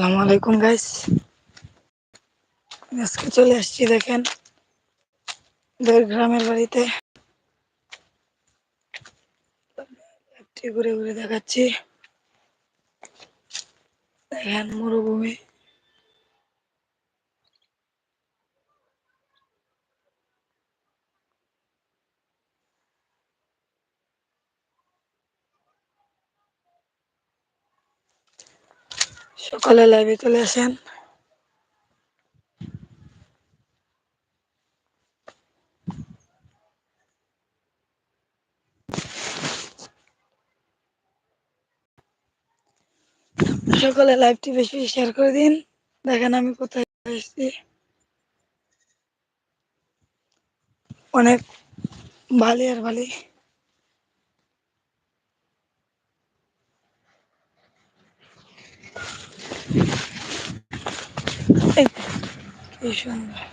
সালামু আলাইকুম গাইস আজকে চলে আসছি দেখেন গ্রামের বাড়িতে। ঘুরে ঘুরে দেখাচ্ছি। দেখেন মরুভূমি। সকালে লাইভে চলে আসেন। সকালে লাইভটি বেশি শেয়ার করে দিন। দেখেন আমি কোথায় এসেছি। অনেক ভালি আর ভালি কি সুন্দর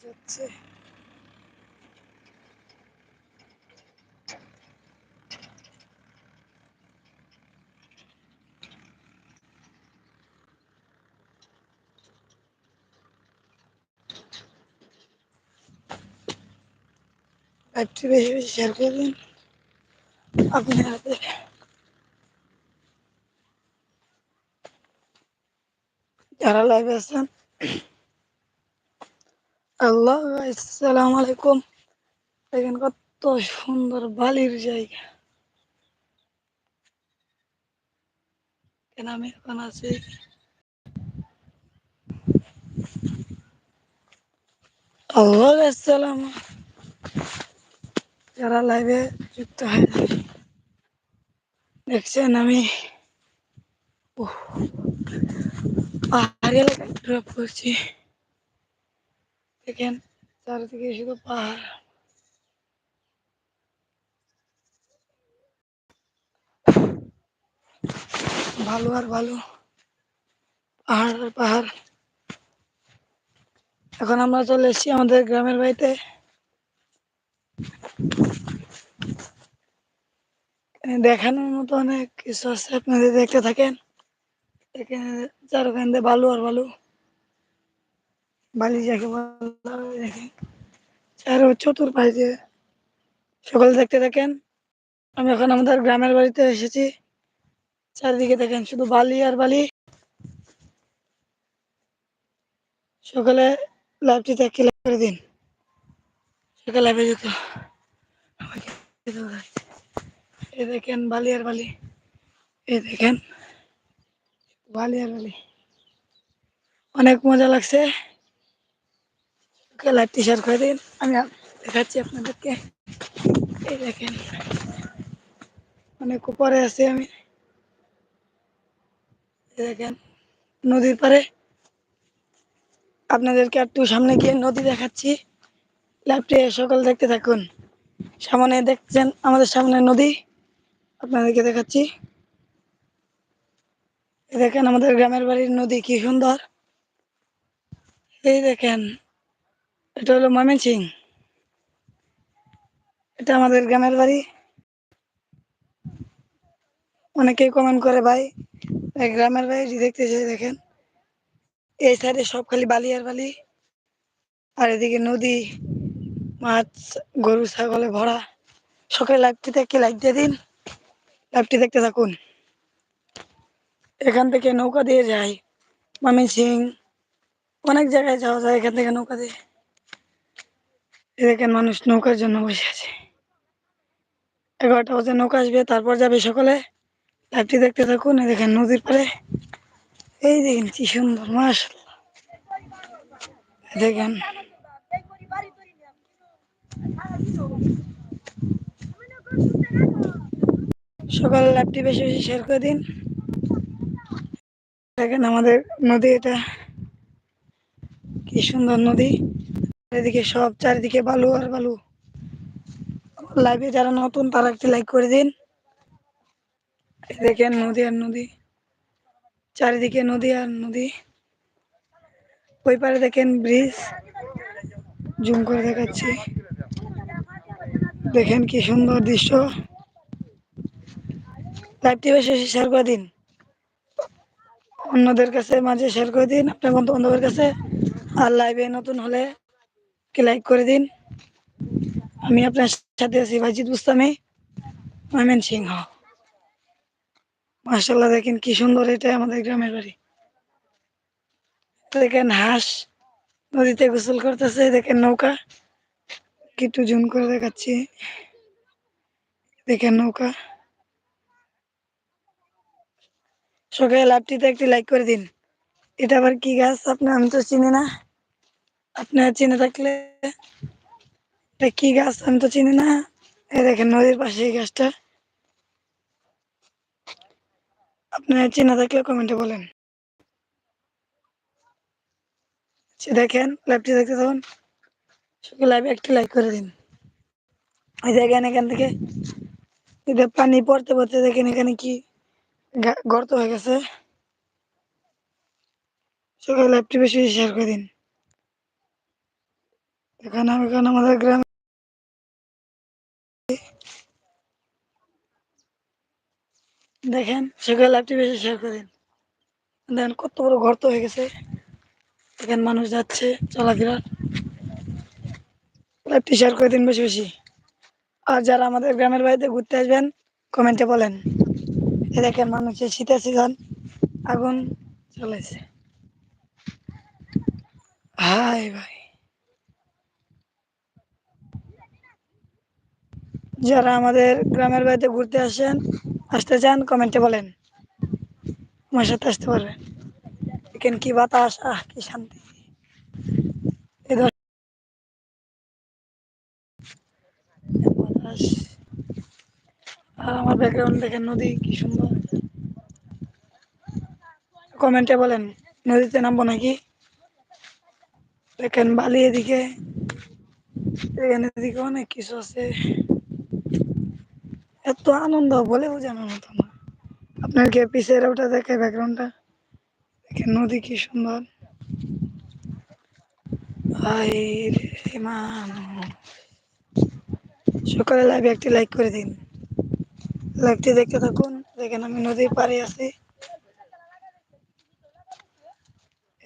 যাচ্ছে লাইভটি বেশি বেশি শেয়ার করে দিন। আপনি হাতে যারা লাইভে আছেন, আল্লাহ আসসালামু আলাইকুম। দেখেন কত সুন্দর বালির জায়গা। কেন আমি এখন আছি? আল্লাহ আসসালাম যারা লাইভে যুক্ত হয় দেখছেন আমি পাহাড়ি এলাকায় ড্রপ করছি। দেখেন, চারিদিকে শুধু পাহাড়। ভালো আর ভালো, পাহাড় আর পাহাড়। এখন আমরা চলে এসেছি আমাদের গ্রামের বাড়িতে। দেখানোর মতো অনেক কিছু আছে, আপনাদের দেখতে থাকেন। এখানে চারখান দিয়ে বালু আর বালু। বালি যাকে দেখেন। চার চতুর্পাশ দিয়ে সকলে দেখতে থাকেন। আমি এখন আমাদের গ্রামের বাড়িতে এসেছি। চারিদিকে দেখেন শুধু বালি আর বালি। সকালে একটি লাইক করে দিন। সকালে লাইভে যেত। এই দেখেন বালি আর বালি। এই দেখেন বালি আর বালি। অনেক মজা লাগছে। ওকে লাইভটি শেয়ার করে দিন। আমি দেখাচ্ছি আপনাদেরকে। এই দেখেন, অনেক উপরে আছি আমি। দেখেন, নদীর পারে আপনাদেরকে একটু সামনে গিয়ে নদী দেখাচ্ছি। লাইভটি সকাল দেখতে থাকুন। সামনে দেখছেন আমাদের সামনে নদী। আপনাদেরকে দেখাচ্ছি। দেখেন আমাদের গ্রামের বাড়ির নদী কি সুন্দর। এই দেখেন, এটা হলো ময়মনসিং। এটা আমাদের গ্রামের বাড়ি। অনেকেই কমেন্ট করে, ভাই গ্রামের বাড়ি দেখতে চাই, দেখেন। এই সাইডে সব খালি বালি আর বালি। আর এদিকে নদী মাছ, গরু, ছাগলে ভরা। সকালে লাইভটিতে একটি লাইক দিয়ে দিন। লাইভটি দেখতে থাকুন। এখান থেকে নৌকা দিয়ে যায় মামি সিং অনেক জায়গায় যাওয়া যায় এখান থেকে নৌকা দিয়ে। দেখেন মানুষ নৌকার জন্য বসে আছে। এগারোটা বাজে নৌকা আসবে, তারপর যাবে সকালে। লাইভটি দেখতে থাকুন দেখেন নদীর পাড়ে। এই দেখেন কি সুন্দর মাস দেখেন সকালে লাইভটি বেশি বেশি শেয়ার করে দিন। দেখেন আমাদের নদী এটা। কি সুন্দর নদী। এদিকে সব চারিদিকে বালু আর বালু। লাইভে যারা নতুন, তারা একটি লাইক করে দিন। দেখেন নদী আর নদী। চারিদিকে নদী আর নদী। ওই পারে দেখেন ব্রিজ জুম করে দেখাচ্ছি। দেখেন কি সুন্দর দৃশ্য। লাইভটি বেশি শেয়ার করে দিন। অন্যদের কাছে মাঝে শেয়ার করে দিন, আপনার বন্ধু বান্ধবের কাছে। আর লাইভে নতুন হলে লাইক করে দিন। আমি আপনার সাথে আছি ভাইজিৎ বুস্তামি ময়মেন সিংহ মার্শাল্লাহ দেখেন কি সুন্দর এটা আমাদের গ্রামের বাড়ি। দেখেন হাঁস নদীতে গোসল করতেছে, দেখেন নৌকা। একটু জুম করে দেখাচ্ছি। দেখেন নৌকা। সকালে লাভটিতে একটি লাইক করে দিন। এটা আবার কি গাছ? আপনার আমি তো চিনি না। আপনার চিনে থাকলে এটা কি গাছ? আমি তো চিনি না। এই দেখেন নদীর পাশে এই গাছটা। আপনার চিনে থাকলে কমেন্টে বলেন। দেখেন লাইভটি দেখতে তখন সকালে লাইভে একটি লাইক করে দিন। এই দেখেন এখান থেকে এদের পানি পড়তে পড়তে দেখেন এখানে কি গর্ত হয়ে গেছে। সকালে লাইভটি বেশি বেশি শেয়ার করে দিন। এখানে এখানে আমাদের গ্রামে দেখেন সকালে লাইভটি বেশি শেয়ার করে দিন। দেখেন কত বড় গর্ত হয়ে গেছে। এখানে মানুষ যাচ্ছে, চলাফেরা লাইভটি শেয়ার করে দিন বেশি বেশি। আর যারা আমাদের গ্রামের বাড়িতে ঘুরতে আসবেন কমেন্টে বলেন। এ দেখেন মানুষের শীতের সিজন আগুন চলেছে হাই ভাই। যারা আমাদের গ্রামের বাড়িতে ঘুরতে আসেন, আসতে চান কমেন্টে বলেন। আমার সাথে আসতে পারবেন। দেখেন কি বাতাস, আহ, কি শান্তি এই ধর- বাতাস। আর আমার ব্যাকগ্রাউন্ড দেখেন নদী, কি সুন্দর। কমেন্টে বলেন, নদীতে নামবো নাকি? দেখেন বালি এদিকে এখানে এদিকে অনেক কিছু আছে। এত আনন্দ বলে বোঝানোর মতো না। আপনার কি পিসের ওটা দেখে ব্যাকগ্রাউন্ডটা দেখেন নদী কি সুন্দর। রে মানুষ সকালে লাইভে একটি লাইক করে দিন। লাইভটি দেখতে থাকুন। দেখেন আমি নদীর পাড়ে আছি।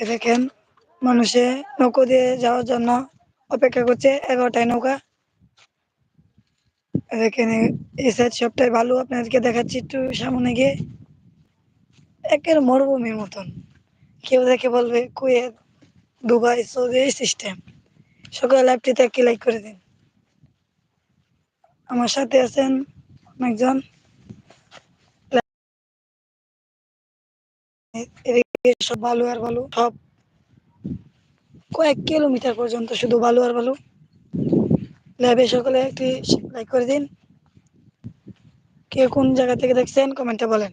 এ দেখেন, মানুষে নৌকো দিয়ে যাওয়ার জন্য অপেক্ষা করছে। এগারোটায় নৌকা। দেখেন, এই সাইড সবটাই ভালো আপনাদেরকে দেখাচ্ছি একটু সামনে গিয়ে। একের মরুভূমির মতন। কেউ দেখে বলবে কুয়েত, দুবাই, সৌদি, এই সিস্টেম সকালে লাইভটিতে একটি লাইক করে দিন। আমার সাথে আছেন অনেকজন। এদিকে সব বালু আর বালু, সব কয়েক কিলোমিটার পর্যন্ত শুধু বালু আর বালু। ল্যাবে সকালে একটি লাইক করে দিন। কে কোন জায়গা থেকে দেখছেন কমেন্টে বলেন।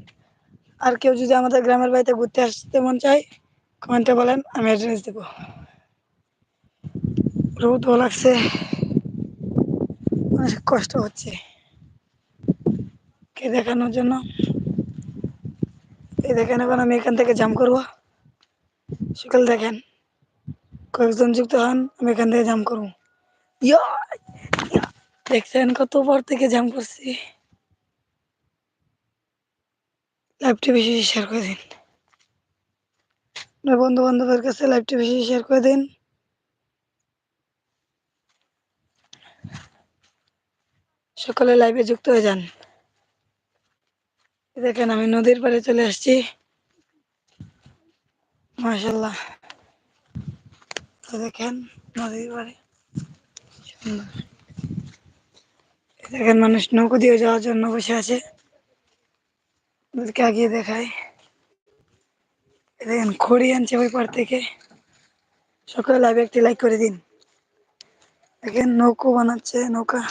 আর কেউ যদি আমাদের গ্রামের বাড়িতে ঘুরতে আসতে মন চায়, কমেন্টে বলেন, আমি অ্যাড্রেস দেবো। রোদও লাগছে। অনেক কষ্ট হচ্ছে। কে দেখানোর জন্য? এই দেখেন এখন আমি এখান থেকে জাম করব। সকাল দেখেন। কয়েকজন যুক্ত হন, আমি এখান থেকে জাম করব! দেখছেন কত পর থেকে জাম করছি? লাইভটি বেশি শেয়ার করে দিন। বন্ধু বান্ধবের কাছে লাইভটি বেশি শেয়ার করে দিন। সকালে লাইভে যুক্ত হয়ে যান। দেখেন, আমি নদীর পাড়ে চলে আসছি। মাশাল্লাহ এই দেখেন, নদীর পাড়ে। সুন্দর। দেখেন, মানুষ নৌকো দিয়ে যাওয়ার জন্য বসে আছে। আগিয়ে দেখায় দেখেন, খড়ি আনছে ওই পার থেকে। সকালে লাইভে একটি লাইক করে দিন। দেখেন, নৌকো বানাচ্ছে, নৌকা।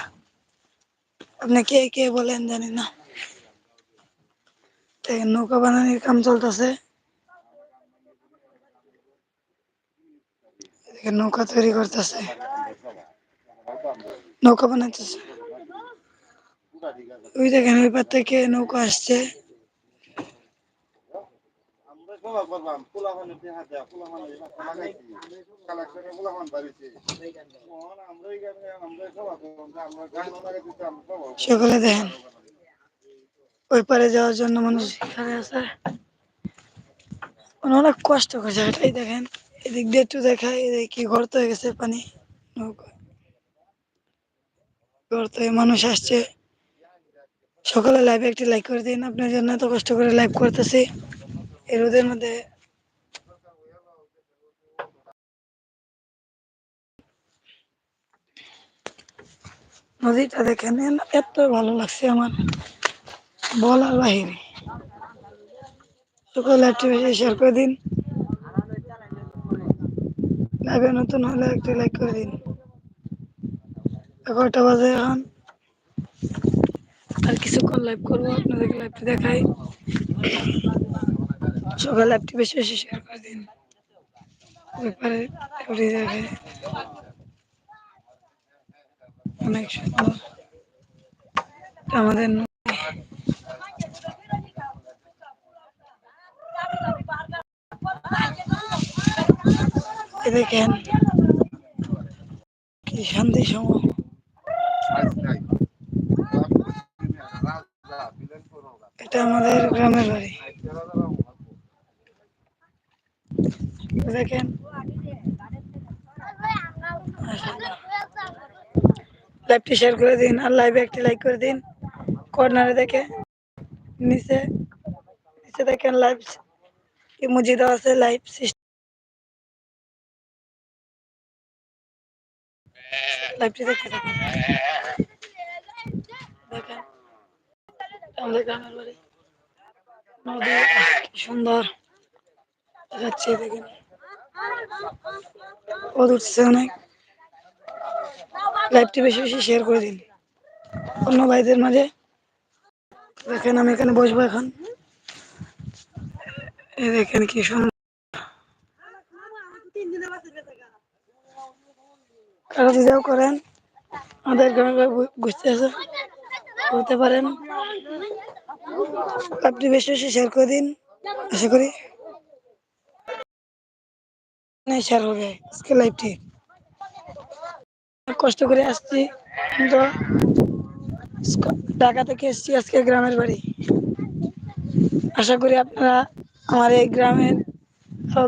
আপনি কে কে বলেন জানি না। নৌকা বানানোর কাম চলতেছে। নৌকা তৈরি করতেছে। নৌকা বানাইতেছে। ওই দেখেন ওই পার থেকে নৌকা আসছে। সকলে দেখেন, ওই পারে যাওয়ার জন্য মানুষ এখানে আছে। অনেক কষ্ট করছে, এটাই দেখেন। এদিক দিয়ে একটু দেখায় এদিকে কি গর্ত হয়ে গেছে পানি, নৌকা। গর্ত হয়ে মানুষ আসছে। সকালে লাইভে একটি লাইক করে দিন, আপনার জন্য এত কষ্ট করে লাইভ করতেছি। এই রোদের মধ্যে নদীটা দেখেন এত ভালো লাগছে আমার। বলার বাহিরে। সকালে একটু বেশি শেয়ার করে দিন। লাইভে নতুন হলে একটু লাইক করে দিন। এগারোটা বাজে এখন। আর কিছুক্ষণ লাইভ করব, আপনাদেরকে লাইভটি দেখাই। সকালে লাইভটি বেশি বেশি শেয়ার করে দিন। ওই পারে লাইভটি দেখে অনেক সুন্দর। আমাদের। দেখেন, কি শান্তি সময়। এটা আমাদের গ্রামের বাড়ি। দেখেন। লাইভটি শেয়ার করে দিন আর লাইভে একটি লাইক করে দিন। কর্নারে দেখে, নিচে নিচে দেখেন লাইভ ইমোজি দেওয়া আছে লাইভ লাইভটি দেখতে থাকুন। দেখেন, আমাদের সুন্দর। দেখাচ্ছে, দেখেন। ও উঠছে অনেক লাইভটি বেশি বেশি শেয়ার করে দিন অন্য ভাইদের মাঝে দেখেন আমি এখানে বসবো এখন। দেখেন কি সুন্দর। কারও দিদাও করেন, আমাদের গ্রামে ঘুরতে আসে করতে পারেন। আপনি বেশি বেশি শেয়ার করে দিন, আশা করি। শেয়ার হবে, আজকে লাইভটি কষ্ট করে আসছি, কিন্তু ঢাকা থেকে এসেছি আজকে গ্রামের বাড়ি। আশা করি আপনারা আমার এই গ্রামের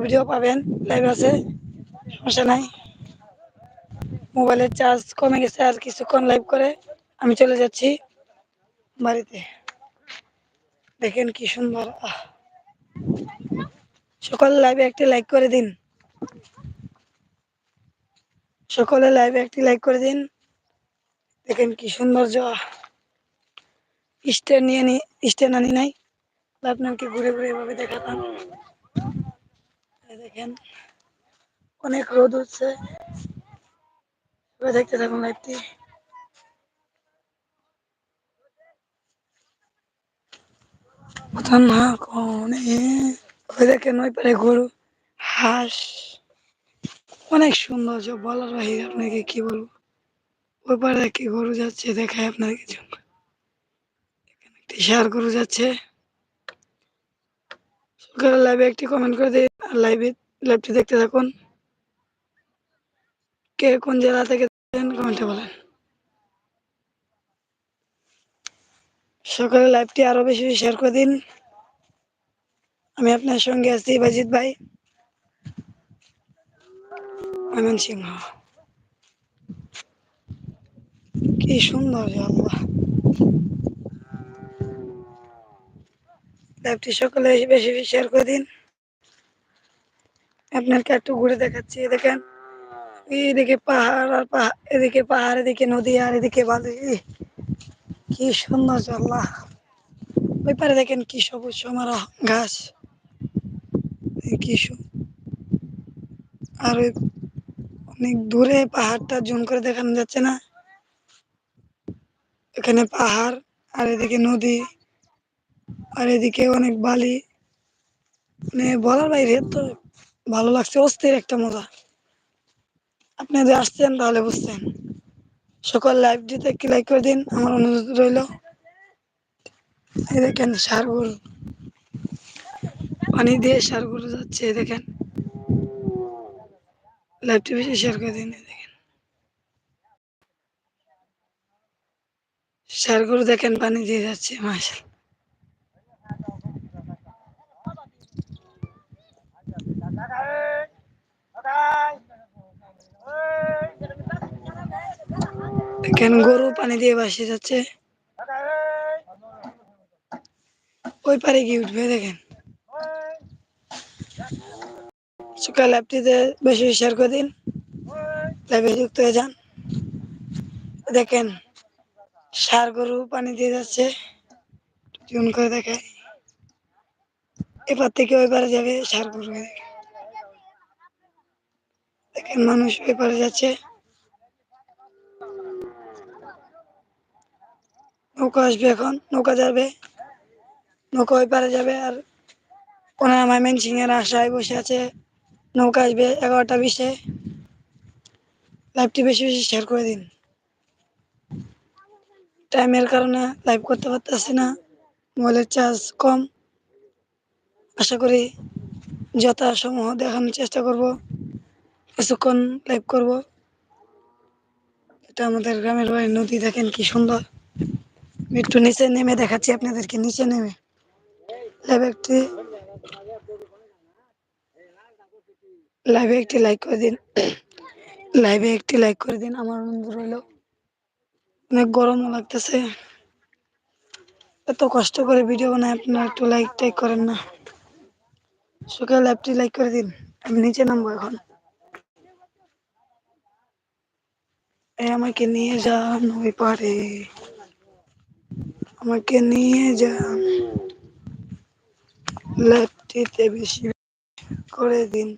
ভিডিও পাবেন লাইভ আছে, সমস্যা নাই। মোবাইলের চার্জ কমে গেছে, আর কিছুক্ষণ লাইভ করে আমি চলে যাচ্ছি বাড়িতে। দেখেন কি সুন্দর সকল লাইভে একটি লাইক করে দিন। সকলে লাইভে একটি লাইক করে দিন। দেখেন কি স্ট্যান্ড নিয়ে নি স্ট্যান্ড আনি নাই। আপনাকে ঘুরে ঘুরে এভাবে দেখাতাম। দেখেন, অনেক রোদ উঠছে। দেখতে থাকুন লাইভটি ওই দেখেন ওই পারে গরু। হাঁস, অনেক সুন্দর সৌন্দর্য বলার বাহিরে আপনাকে কি বলব? ওই পারে একটি গরু যাচ্ছে দেখায় আপনাকে কিছু। একটি শেয়ার গরু যাচ্ছে। সরকারের লাইভে একটি কমেন্ট করে দিন, আর লাইভে লাইভটি দেখতে থাকুন। কে কোন জেলা থেকে কমেন্টে বলেন। সকালে লাইভটি আরও বেশি বেশি শেয়ার করে দিন। আমি আপনার সঙ্গে আছি, বাজিত ভাই। ময়মন সিংহ। কি সুন্দর আল্লাহ। লাইভটি সকলে বেশি বেশি শেয়ার করে দিন। আপনাকে একটু ঘুরে দেখাচ্ছি দেখেন। এদিকে পাহাড় আর পাহাড় এদিকে পাহাড়, এদিকে নদী আর এদিকে বালি। কি সুন্দর আল্লাহ। ওই পারে দেখেন কি সবুজ সমারা ঘাস। কি আর অনেক দূরে পাহাড়টা জুম করে দেখানো যাচ্ছে না। এখানে পাহাড়, আর এদিকে নদী, আর এদিকে অনেক বালি। মানে বলার বাইরে তো ভালো লাগছে, অস্থির একটা মজা। আপনি যদি আসতেন তাহলে বুঝতেন। সকল লাইভ দিতে কি লাইক করে দিন, আমার অনুরোধ রইল। এই দেখেন সার পানি দিয়ে সার যাচ্ছে দেখেন। লাইভটি বেশি শেয়ার করে দিন, দেখেন। সার গরু দেখেন, পানি দিয়ে যাচ্ছে মাসাল দেখেন, গরু পানি দিয়ে ভাসে যাচ্ছে। ওই পারে গিয়ে উঠবে, দেখেন। সকাল অ্যাপটিতে বেশি শেয়ার করে দিন। লাইভে যুক্ত হয়ে যান। দেখেন, সার গরু পানি দিয়ে যাচ্ছে। টিউন করে দেখায় এবার থেকে ওই পারে যাবে সার গরু। দেখেন, মানুষ ওই যাচ্ছে। নৌকা আসবে এখন, নৌকা যাবে। নৌকা ওই পারে যাবে আর ওনার মাইমেন সিং এর আশায় বসে আছে। নৌকা আসবে এগারোটা বিশে লাইভটি বেশি বেশি শেয়ার করে দিন। টাইমের কারণে লাইভ করতে পারতেছি না মোবাইলের চার্জ কম। আশা করি যথাসমূহ দেখানোর চেষ্টা করব, কিছুক্ষণ লাইভ করব। এটা আমাদের গ্রামের বাড়ির নদী, দেখেন কি সুন্দর। একটু নিচে নেমে দেখাচ্ছি আপনাদেরকে, নিচে নেমে। লাইভ একটি লাইভে একটি লাইক করে দিন। লাইভে একটি লাইক করে দিন, আমার অনুরোধ রইল। অনেক গরমও লাগতেছে। এত কষ্ট করে ভিডিও বানায় আপনারা একটু লাইক টাইক করেন না। সকাল লাইভটি লাইক করে দিন। আমি নিচে নামবো এখন। এই আমাকে নিয়ে যান, ওই পারে আমাকে নিয়ে যান। লাইভটিতে বেশি করে দিন।